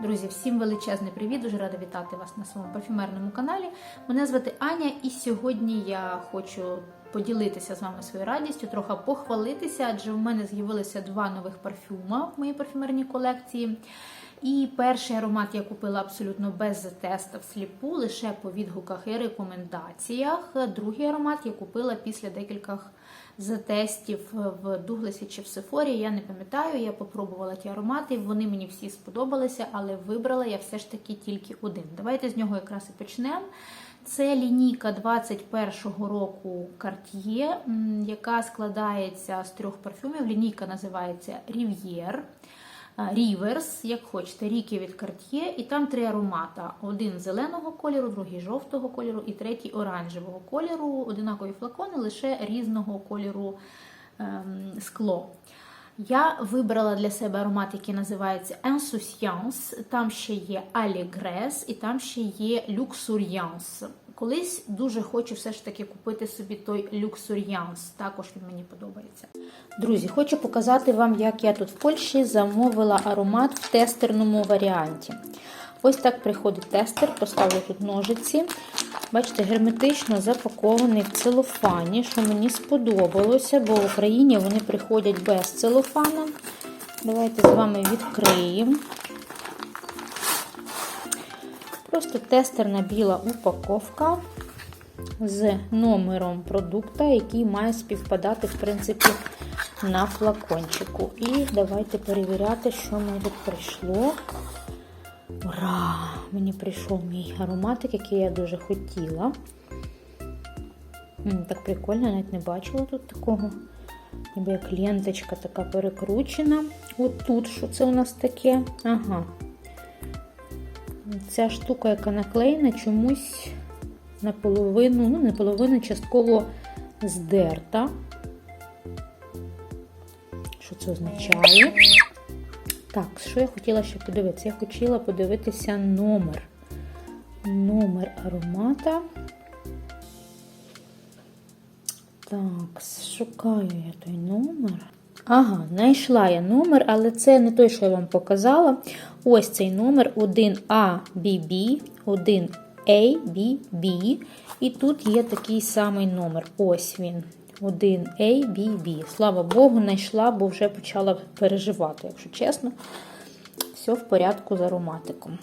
Друзі, всім величезний привіт! Дуже рада вітати вас на своєму парфюмерному каналі. Мене звати Аня, і сьогодні я хочу поділитися з вами своєю радістю, трохи похвалитися, адже в мене з'явилися два нових парфюма в моїй парфюмерній колекції. І перший аромат я купила абсолютно без теста всліпу, лише по відгуках і рекомендаціях. Другий аромат я купила після декількох затестів в Дугласі чи в Сефорі. Я не пам'ятаю, я попробувала ті аромати, вони мені всі сподобалися, але вибрала я все ж таки тільки один. Давайте з нього якраз і почнемо. Це лінійка 21-го року Cartier, яка складається з трьох парфюмів. Лінійка називається Rivière. Ріверс, як хочете, ріки від Cartier, і там три аромата: один зеленого кольору, другий жовтого кольору і третій оранжевого кольору. Одинакові флакони, лише різного кольору ем, скло. Я вибрала для себе аромат, який називається Insouciance, Там ще є Allegres і там ще є Luxuriance. Колись дуже хочу все ж таки купити собі той Luxuriance. Також він мені подобається. Друзі, хочу показати вам, як я тут в Польщі замовила аромат в тестерному варіанті. Ось так приходить тестер, поставлю тут ножиці. Бачите, герметично запакований в целофані, що мені сподобалося, бо в Україні вони приходять без целофана. Давайте з вами відкриємо. Просто тестерна біла упаковка з номером продукта, який має співпадати, в принципі, на флакончику. І давайте перевіряти, що мені тут прийшло. Ура! Мені прийшов мій ароматик, який я дуже хотіла. Так прикольно, навіть не бачила тут такого. Ніби як ленточка така перекручена. От тут, що це у нас таке? Ага. Ця штука, яка наклеєна, чомусь наполовину, ну, не половину, частково здерта. Що це означає? Так, що я хотіла ще подивитися? Я хотіла подивитися номер. Номер аромата. Так, шукаю я той номер. Ага, знайшла я номер, але це не той, що я вам показала. Ось цей номер 1ABB, 1ABB. І тут є такий самий номер. Ось він. 1ABB. Слава Богу, знайшла, бо вже почала переживати, якщо чесно. Все в порядку з ароматиком.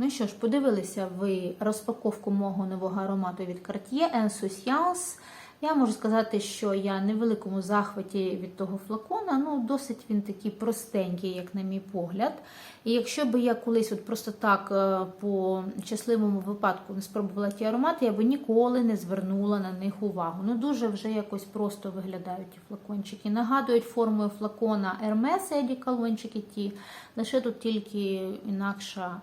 Ну що ж, подивилися ви розпаковку мого нового аромату від Cartier Insouciance. Я можу сказати, що я не в великому захваті від того флакона, ну досить він такий простенький, як на мій погляд. І якщо би я колись от просто так по щасливому випадку не спробувала ті аромати, я би ніколи не звернула на них увагу. Ну дуже вже якось просто виглядають ті флакончики. Нагадують формою флакона Hermes Еді колончики ті, лише тут тільки інакша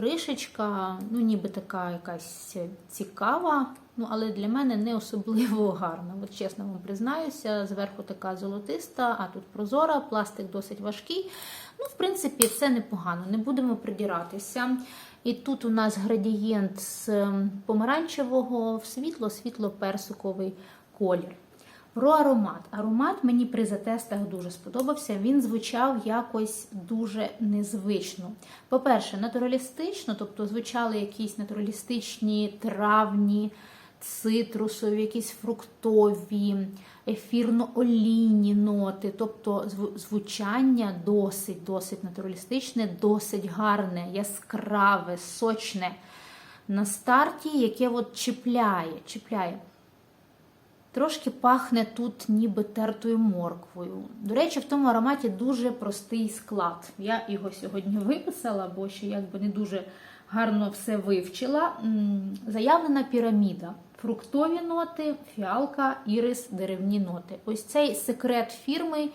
кришечка, ну ніби така якась цікава. Ну, але для мене не особливо гарна. От чесно вам признаюся, зверху така золотиста, а тут прозора, пластик досить важкий. Ну, в принципі, все непогано, не будемо придіратися. І тут у нас градієнт з помаранчевого в світло, світло-персиковий колір. Про аромат. Аромат мені при затестах дуже сподобався. Він звучав якось дуже незвично. По-перше, натуралістично, тобто звучали якісь натуралістичні травні, цитрусові, якісь фруктові, ефірно-олійні ноти. Тобто звучання досить досить натуралістичне, досить гарне, яскраве, сочне на старті, яке от чіпляє. чіпляє. Трошки пахне тут ніби тертою морквою. До речі, в тому ароматі дуже простий склад. Я його сьогодні виписала, бо ще якби не дуже гарно все вивчила. Заявлена піраміда. Фруктові ноти, фіалка, ірис, деревні ноти. Ось цей секрет фірми,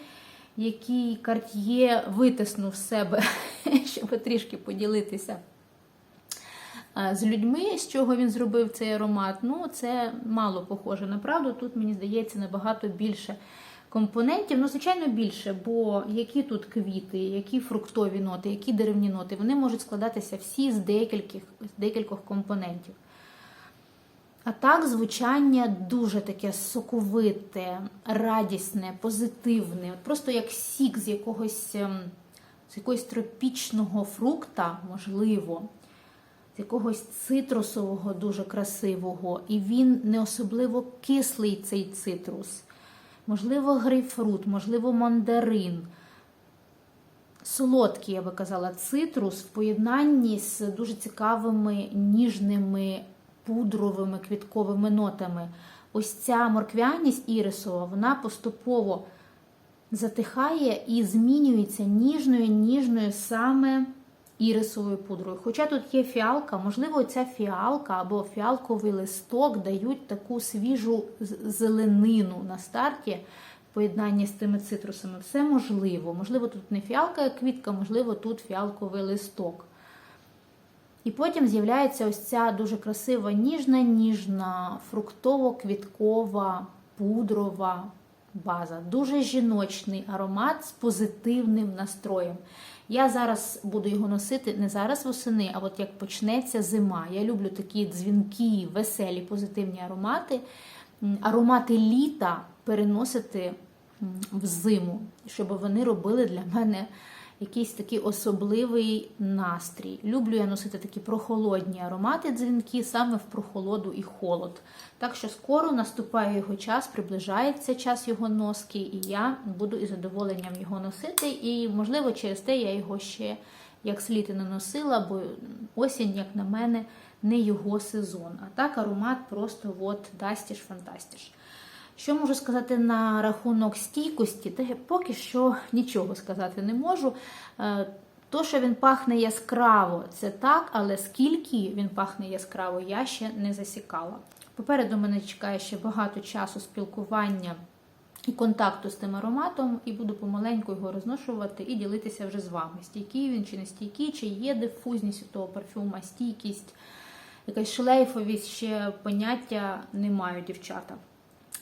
який Cartier витиснув з себе, щоб трішки поділитися з людьми, з чого він зробив цей аромат. Ну, це мало похоже на правду. Тут, мені здається, набагато більше компонентів. Ну, звичайно, більше, бо які тут квіти, які фруктові ноти, які деревні ноти, вони можуть складатися всі з декількох, з декількох компонентів. А так, звучання дуже таке соковите, радісне, позитивне. Просто як сік з якогось ем, з якогось тропічного фрукта, можливо, якогось цитрусового, дуже красивого, і він не особливо кислий цей цитрус. Можливо, грейпфрут, можливо, мандарин. Солодкий, я би казала, цитрус в поєднанні з дуже цікавими ніжними пудровими квітковими нотами. Ось ця морквяність ірисова, вона поступово затихає і змінюється ніжною, ніжною саме ірисовою пудрою. Хоча тут є фіалка, можливо, ця фіалка або фіалковий листок дають таку свіжу зеленину на старті в поєднанні з тими цитрусами. Все можливо. Можливо, тут не фіалка, як квітка, можливо, тут фіалковий листок. І потім з'являється ось ця дуже красива ніжна, ніжна, фруктово-квіткова, пудрова база. Дуже жіночний аромат з позитивним настроєм. Я зараз буду його носити не зараз восени, а от як почнеться зима. Я люблю такі дзвінки, веселі, позитивні аромати. Аромати літа переносити в зиму, щоб вони робили для мене якийсь такий особливий настрій. Люблю я носити такі прохолодні аромати дзвінки саме в прохолоду і холод. Так що скоро наступає його час, приближається час його носки, і я буду із задоволенням його носити. І, можливо, через те я його ще як слід і не носила, бо осінь, як на мене, не його сезон. А так аромат просто от дастіш фантастіш. Що можу сказати на рахунок стійкості? Та поки що нічого сказати не можу. Е, то, що він пахне яскраво, це так, але скільки він пахне яскраво, я ще не засікала. Попереду мене чекає ще багато часу спілкування і контакту з тим ароматом, і буду помаленьку його розношувати і ділитися вже з вами. Стійкий він чи не стійкий, чи є дифузність у того парфюма, стійкість, якась шлейфовість ще поняття не мають дівчата.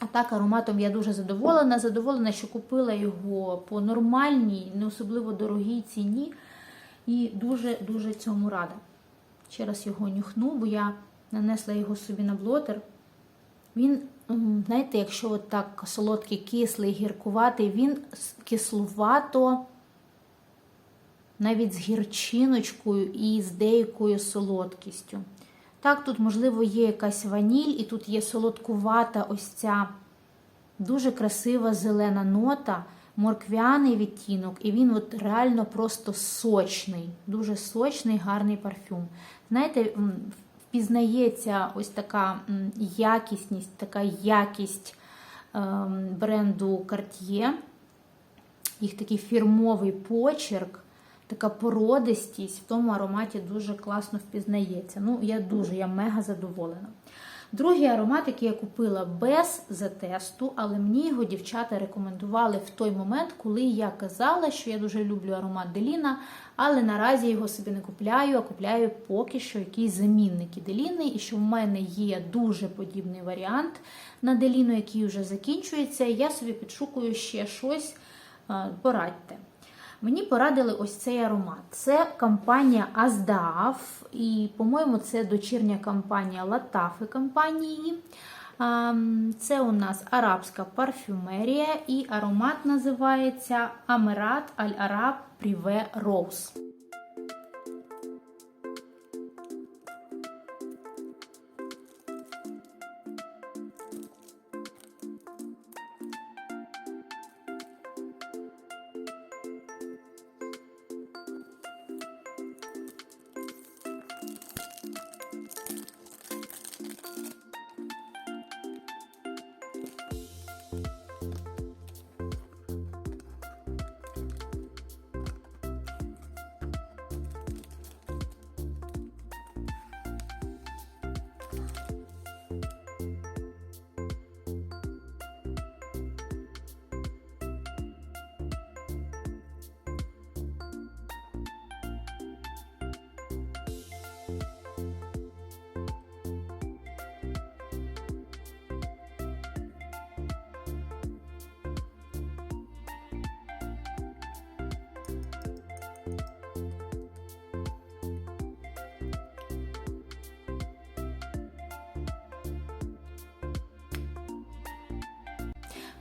А так, ароматом я дуже задоволена. Задоволена, що купила його по нормальній, не особливо дорогій ціні. І дуже-дуже цьому рада. Ще раз його нюхну, бо я нанесла його собі на блотер. Він, знаєте, якщо от так солодкий, кислий, гіркуватий, він кислувато, навіть з гірчиночкою і з деякою солодкістю. Так, тут, можливо, є якась ваніль, і тут є солодкувата ось ця дуже красива зелена нота, морквяний відтінок, і він от реально просто сочний, дуже сочний, гарний парфюм. Знаєте, впізнається ось така якісність, така якість ем, бренду Cartier, їх такий фірмовий почерк така породистість в тому ароматі дуже класно впізнається. Ну, я дуже, я мега задоволена. Другий аромат, який я купила без затесту, але мені його дівчата рекомендували в той момент, коли я казала, що я дуже люблю аромат Деліна, але наразі його собі не купляю, а купляю поки що якісь замінники Деліни, і що в мене є дуже подібний варіант на Деліну, який вже закінчується. І я собі підшукую ще щось, порадьте. Мені порадили ось цей аромат. Це компанія Аздаф. і, по-моєму, це дочірня компанія Латафи компанії. Це у нас арабська парфюмерія, і аромат називається Амерат Аль-Араб Пріве Роуз.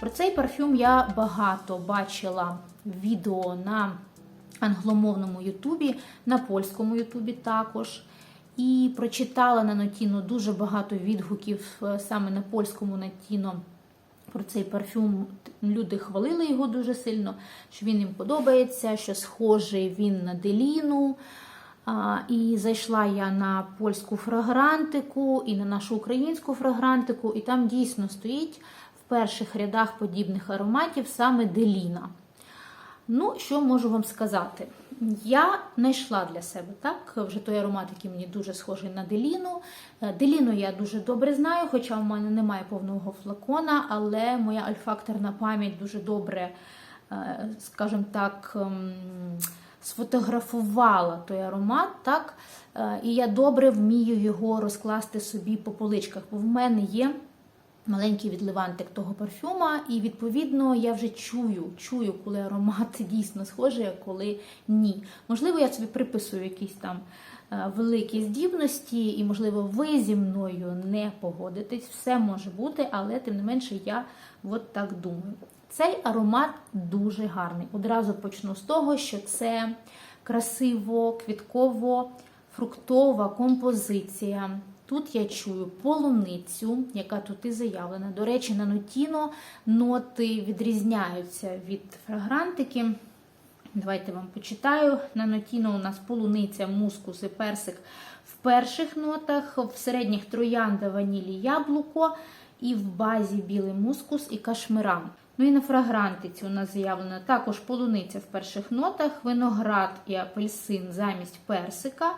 Про цей парфюм я багато бачила відео на англомовному Ютубі, на польському Ютубі також. І прочитала на Нотіно дуже багато відгуків е, саме на польському Нотіно про цей парфюм. Люди хвалили його дуже сильно, що він їм подобається, що схожий він на Деліну. І зайшла я на польську фрагрантику і на нашу українську фрагрантику, і там дійсно стоїть перших рядах подібних ароматів саме Деліна. Ну, що можу вам сказати? Я знайшла для себе так, вже той аромат, який мені дуже схожий на Деліну. Е, Деліну я дуже добре знаю, хоча в мене немає повного флакона, але моя альфакторна пам'ять дуже добре, е, скажімо так, ем, сфотографувала той аромат, так? Е, і я добре вмію його розкласти собі по поличках, бо в мене є. Маленький відливантик того парфюма, і відповідно я вже чую, чую, коли аромат дійсно схожий, а коли ні. Можливо, я собі приписую якісь там е, великі здібності, і, можливо, ви зі мною не погодитесь. Все може бути, але тим не менше я от так думаю. Цей аромат дуже гарний. Одразу почну з того, що це красиво, квітково, фруктова композиція. Тут я чую полуницю, яка тут і заявлена. До речі, на нотіно ноти відрізняються від фрагрантики. Давайте вам почитаю. На нотіно у нас полуниця, мускус і персик в перших нотах, в середніх троянда, ванілі, яблуко, і в базі білий мускус і кашмиран. Ну і на фрагрантиці у нас заявлена також полуниця в перших нотах, виноград і апельсин замість персика.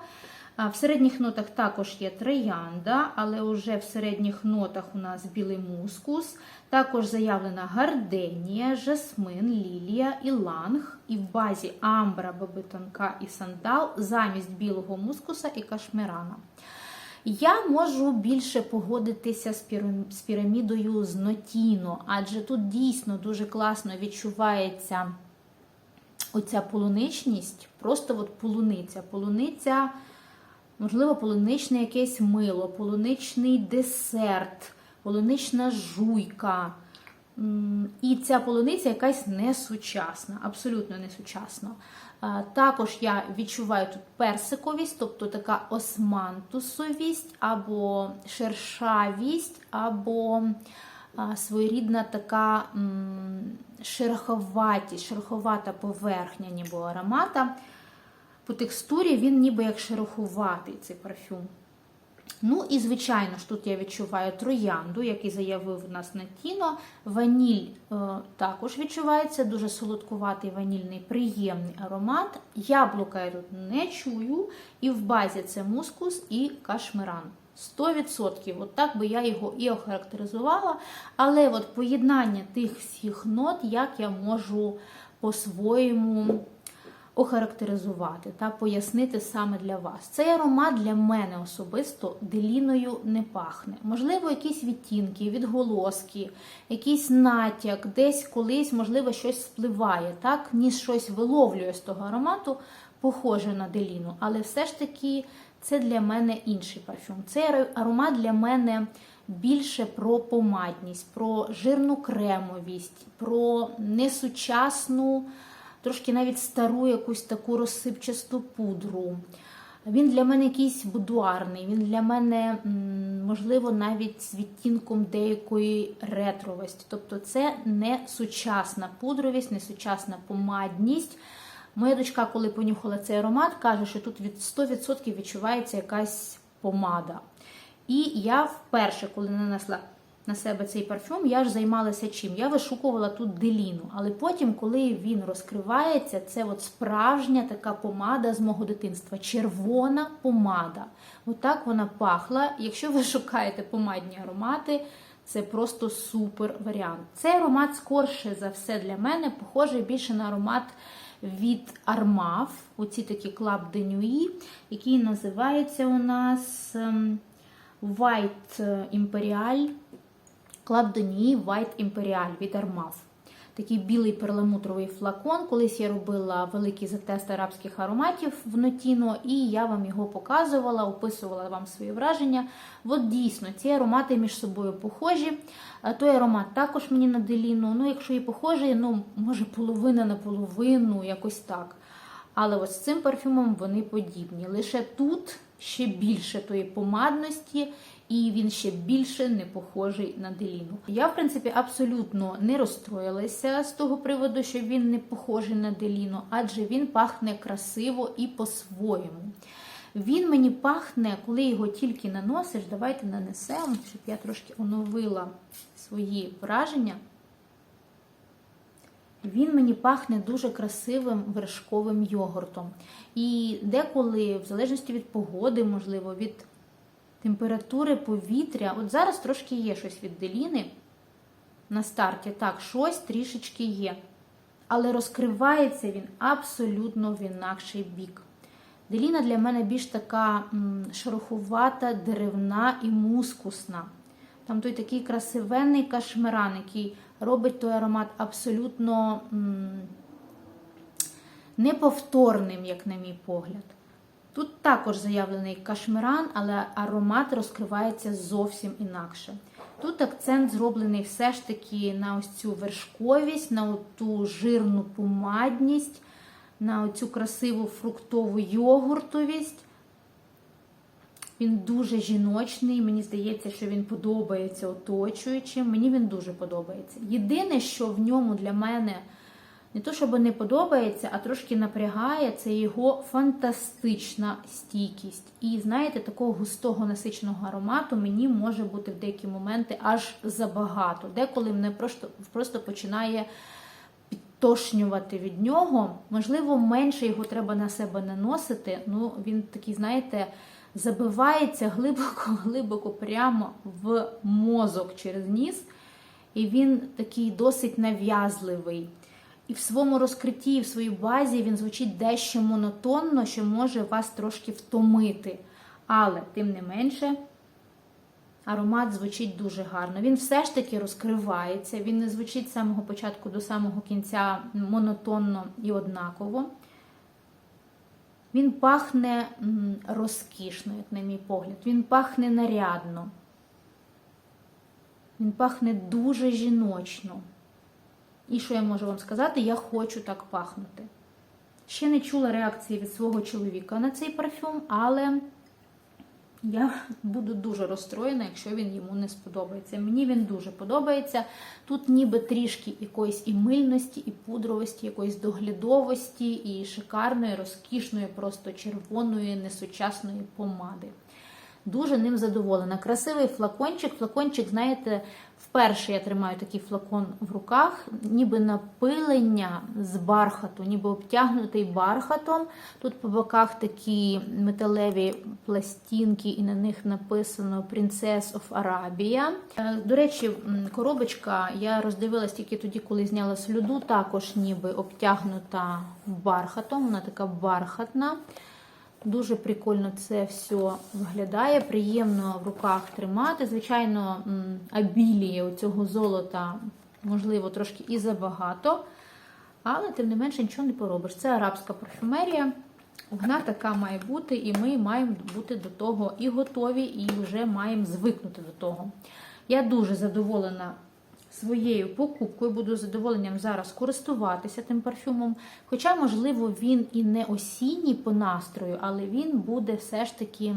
В середніх нотах також є троянда, але вже в середніх нотах у нас білий мускус. Також заявлена гарденія, жасмин, лілія і ланг. І в базі амбра, бабитонка і сандал замість білого мускуса і кашмирана. Я можу більше погодитися з пірамідою з Нотіно, адже тут дійсно дуже класно відчувається оця полуничність, просто от полуниця. Полуниця. Можливо, полуничне якесь мило, полуничний десерт, полунична жуйка. І ця полуниця якась несучасна, абсолютно несучасна. Також я відчуваю тут персиковість, тобто така османтусовість, або шершавість, або своєрідна така шероховатість, шероховата поверхня ніби аромата по текстурі він ніби як шерохуватий цей парфюм. Ну, і, звичайно ж, тут я відчуваю троянду, який заявив у нас на Тіно. Ваніль е, також відчувається, дуже солодкуватий ванільний, приємний аромат. Яблука я тут не чую. І в базі це мускус і кашмиран. 100%. От так би я його і охарактеризувала. Але от поєднання тих всіх нот, як я можу по-своєму охарактеризувати та пояснити саме для вас. Цей аромат для мене особисто деліною не пахне. Можливо, якісь відтінки, відголоски, якийсь натяк, десь колись, можливо, щось спливає, так, ніж щось виловлює з того аромату, похоже на деліну. Але все ж таки це для мене інший парфюм. Цей аромат для мене. Більше про помадність, про жирну кремовість, про несучасну трошки навіть стару якусь таку розсипчасту пудру. Він для мене якийсь будуарний, він для мене, можливо, навіть з відтінком деякої ретровості. Тобто це не сучасна пудровість, не сучасна помадність. Моя дочка, коли понюхала цей аромат, каже, що тут від 100% відчувається якась помада. І я вперше, коли нанесла на себе цей парфюм, я ж займалася чим? Я вишукувала тут деліну. Але потім, коли він розкривається, це от справжня така помада з мого дитинства. Червона помада. Отак вона пахла. Якщо ви шукаєте помадні аромати, це просто супер варіант. Цей аромат, скорше за все, для мене похожий більше на аромат від Armaf, оці такі Club de Nuit, який називається у нас ем, White Imperial Club de Nuit White Imperial від Armaf. такий білий перламутровий флакон. Колись я робила великий затест арабських ароматів в Нотіно, і я вам його показувала, описувала вам свої враження. От дійсно, ці аромати між собою похожі. Е, Той аромат також мені на деліну. Ну, якщо і похожий, ну може половина на половину, якось так. Але от з цим парфюмом вони подібні. Лише тут ще більше тої помадності, і він ще більше не похожий на деліну. Я, в принципі, абсолютно не розстроїлася з того приводу, що він не похожий на деліну, адже він пахне красиво і по-своєму. Він мені пахне, коли його тільки наносиш. Давайте нанесемо, щоб я трошки оновила свої враження. Він мені пахне дуже красивим вершковим йогуртом. І деколи, в залежності від погоди, можливо, від температури повітря, от зараз трошки є щось від деліни на старті. Так, щось трішечки є. Але розкривається він абсолютно в інакший бік. Деліна для мене більш така м, шероховата, деревна і мускусна. Там той такий красивенний кашмиран, який робить той аромат абсолютно неповторним, як на мій погляд. Тут також заявлений кашмиран, але аромат розкривається зовсім інакше. Тут акцент зроблений все ж таки на ось цю вершковість, на ту жирну помадність, на цю красиву фруктову йогуртовість. Він дуже жіночний, мені здається, що він подобається оточуючим. Мені він дуже подобається. Єдине, що в ньому для мене не то, щоб не подобається, а трошки напрягає, це його фантастична стійкість. І знаєте, такого густого насиченого аромату мені може бути в деякі моменти аж забагато. Деколи мене просто, просто починає підтошнювати від нього. Можливо, менше його треба на себе наносити. Ну, він такий, знаєте, забивається глибоко-глибоко прямо в мозок через ніс. І він такий досить нав'язливий. І в своєму розкритті, і в своїй базі він звучить дещо монотонно, що може вас трошки втомити. Але, тим не менше, аромат звучить дуже гарно. Він все ж таки розкривається, він не звучить з самого початку до самого кінця монотонно і однаково. Він пахне розкішно, як на мій погляд. Він пахне нарядно. Він пахне дуже жіночно. І що я можу вам сказати? Я хочу так пахнути. Ще не чула реакції від свого чоловіка на цей парфюм, але я буду дуже розстроєна, якщо він йому не сподобається. Мені він дуже подобається. Тут ніби трішки якоїсь і мильності, і пудровості, якоїсь доглядовості, і шикарної, розкішної, просто червоної, несучасної помади. Дуже ним задоволена. Красивий флакончик. Флакончик, знаєте, вперше я тримаю такий флакон в руках, ніби напилення з бархату, ніби обтягнутий бархатом. Тут по боках такі металеві пластинки, і на них написано Princess of Arabia. Е, До речі, коробочка я роздивилась тільки тоді, коли зняла слюду, також ніби обтягнута бархатом. Вона така бархатна. Дуже прикольно це все виглядає, приємно в руках тримати. Звичайно, абілії цього золота, можливо, трошки і забагато, але, тим не менше, нічого не поробиш. Це арабська парфюмерія. Вона така має бути, і ми маємо бути до того і готові, і вже маємо звикнути до того. Я дуже задоволена своєю покупкою, буду з задоволенням зараз користуватися тим парфюмом. Хоча, можливо, він і не осінній по настрою, але він буде все ж таки.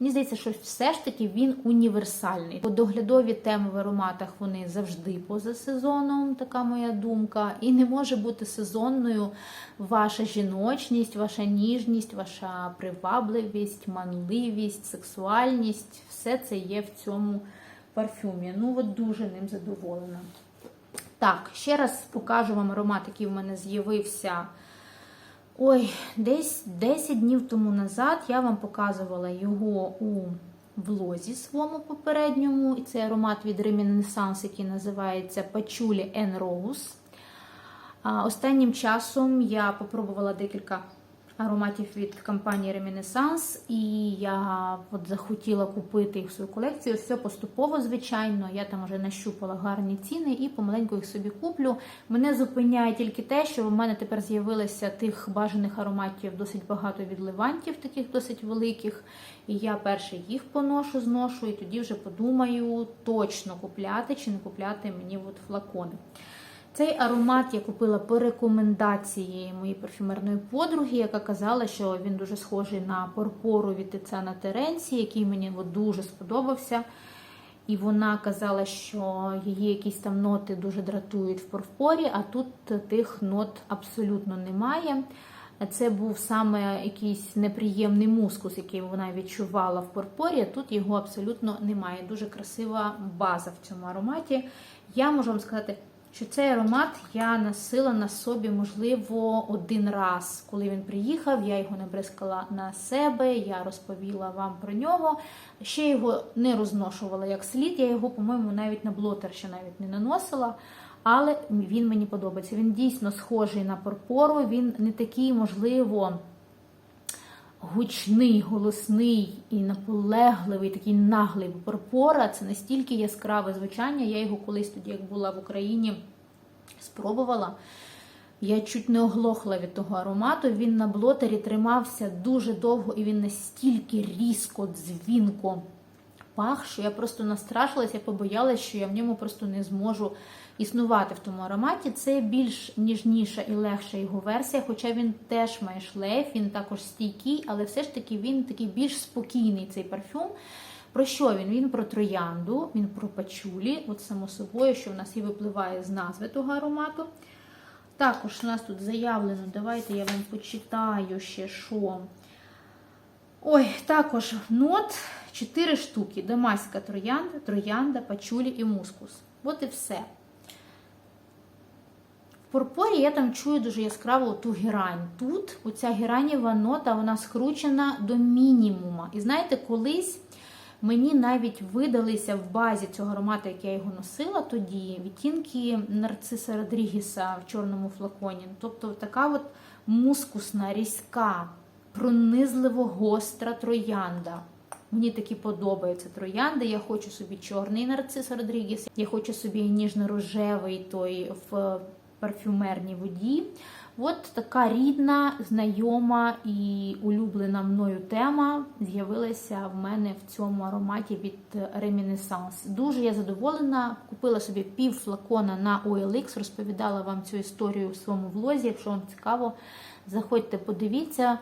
Мені здається, що все ж таки він універсальний. Бо доглядові теми в ароматах вони завжди поза сезоном, така моя думка. І не може бути сезонною ваша жіночність, ваша ніжність, ваша привабливість, манливість, сексуальність. Все це є в цьому парфюмі. Ну, от дуже ним задоволена. Так, ще раз покажу вам аромат, який в мене з'явився. Ой, десь 10 днів тому назад я вам показувала його у влозі своєму попередньому. І це аромат від Reminiscence, який називається Patchouli and Rose. Останнім часом я попробувала декілька ароматів від компанії Reminiscence, і я от захотіла купити їх в свою колекцію. Все поступово, звичайно. Я там вже нащупала гарні ціни і помаленьку їх собі куплю. Мене зупиняє тільки те, що в мене тепер з'явилося тих бажаних ароматів досить багато від левантів, таких досить великих. І я перше їх поношу, зношу, і тоді вже подумаю точно купляти чи не купляти мені от флакони. Цей аромат я купила по рекомендації моєї парфюмерної подруги, яка казала, що він дуже схожий на порпору від Тициана Теренці, який мені дуже сподобався. І вона казала, що її якісь там ноти дуже дратують в порпорі, а тут тих нот абсолютно немає. Це був саме якийсь неприємний мускус, який вона відчувала в порпорі. Тут його абсолютно немає. Дуже красива база в цьому ароматі. Я можу вам сказати, що цей аромат я носила на собі, можливо, один раз. Коли він приїхав, я його набризкала на себе, я розповіла вам про нього. Ще його не розношувала як слід. Я його, по-моєму, навіть на блотер ще навіть не наносила. Але він мені подобається. Він дійсно схожий на порпору. Він не такий, можливо, гучний, голосний і наполегливий, такий наглий. Порпора це настільки яскраве звучання. Я його колись тоді, як була в Україні, спробувала. Я чуть не оглохла від того аромату. Він на блотері тримався дуже довго і він настільки різко, дзвінко пах, що я просто настрашилася, я побоялася, що я в ньому просто не зможу існувати в тому ароматі. Це більш ніжніша і легша його версія, хоча він теж має шлейф, він також стійкий, але все ж таки він такий більш спокійний цей парфюм. Про що він? Він про троянду, він про пачулі, от само собою, що в нас і випливає з назви того аромату. Також у нас тут заявлено, давайте я вам почитаю ще що. Ой, також нот 4 штуки. Дамаська троянда, троянда, пачулі і мускус. От і все. В порпорі я там чую дуже яскраво ту герань. Тут оця гераніва нота вона скручена до мінімума. І знаєте, колись мені навіть видалися в базі цього аромату, як я його носила тоді, відтінки нарциса Родрігіса в чорному флаконі. Тобто така от мускусна, різка, пронизливо гостра троянда. Мені такі подобаються троянди. Я хочу собі чорний нарцис Родрігіс, я хочу собі ніжно-рожевий той в парфюмерній воді. От така рідна, знайома і улюблена мною тема з'явилася в мене в цьому ароматі від Reminiscence. Дуже я задоволена. Купила собі пів флакона на OLX, розповідала вам цю історію в своєму влозі. Якщо вам цікаво, заходьте, подивіться.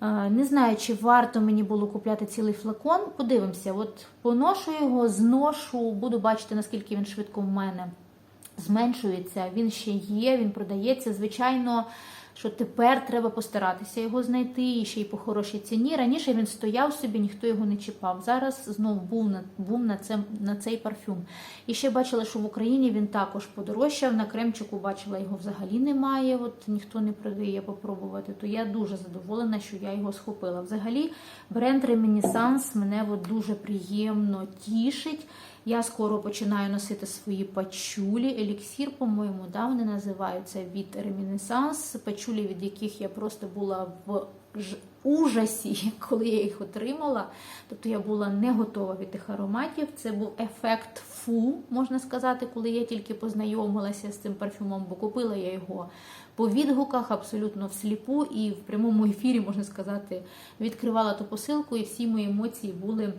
Не знаю, чи варто мені було купляти цілий флакон. Подивимося, от поношу його, зношу, буду бачити, наскільки він швидко в мене зменшується. Він ще є, він продається. Звичайно, що тепер треба постаратися його знайти і ще й по хорошій ціні. Раніше він стояв собі, ніхто його не чіпав. Зараз знов був на був на, це, на цей парфюм. І ще бачила, що в Україні він також подорожчав. На Кремчику бачила, його взагалі немає. От ніхто не продає попробувати. То я дуже задоволена, що я його схопила. Взагалі, бренд Reminiscence мене от дуже приємно тішить. Я скоро починаю носити свої пачулі. Еліксір, по-моєму, да, вони називаються від Reminiscence. Пачулі, від яких я просто була в ужасі, коли я їх отримала. Тобто я була не готова від тих ароматів. Це був ефект фу, можна сказати, коли я тільки познайомилася з цим парфюмом, бо купила я його по відгуках, абсолютно всліпу, і в прямому ефірі, можна сказати, відкривала ту посилку, і всі мої емоції були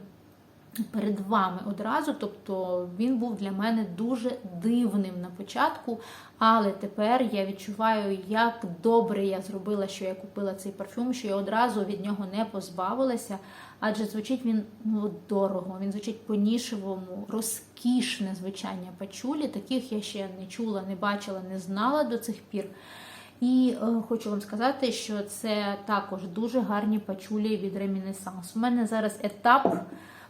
перед вами одразу. Тобто він був для мене дуже дивним на початку, але тепер я відчуваю, як добре я зробила, що я купила цей парфюм, що я одразу від нього не позбавилася. Адже звучить він ну, дорого, він звучить по-нішевому, розкішне звучання пачулі. Таких я ще не чула, не бачила, не знала до цих пір. І е, хочу вам сказати, що це також дуже гарні пачулі від Reminiscence. У мене зараз етап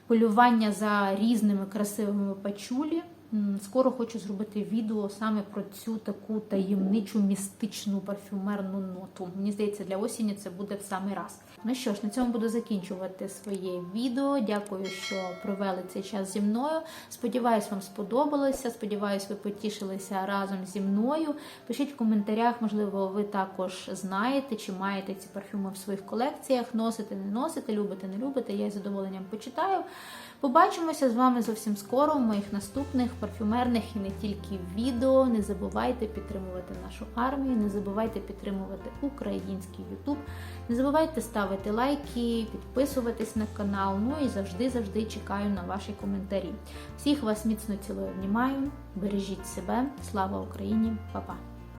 полювання за різними красивими пачулі. Скоро хочу зробити відео саме про цю таку таємничу містичну парфюмерну ноту. Мені здається, для осені це буде в самий раз. Ну що ж, на цьому буду закінчувати своє відео. Дякую, що провели цей час зі мною. Сподіваюсь, вам сподобалося. Сподіваюсь, ви потішилися разом зі мною. Пишіть в коментарях, можливо, ви також знаєте чи маєте ці парфюми в своїх колекціях. Носите, не носите, любите, не любите. Я з задоволенням почитаю. Побачимося з вами зовсім скоро в моїх наступних парфюмерних і не тільки відео. Не забувайте підтримувати нашу армію, не забувайте підтримувати український Ютуб, не забувайте ставити лайки, підписуватись на канал. Ну і завжди завжди чекаю на ваші коментарі. Всіх вас міцно цілую, обнімаю. Бережіть себе. Слава Україні, Па-па!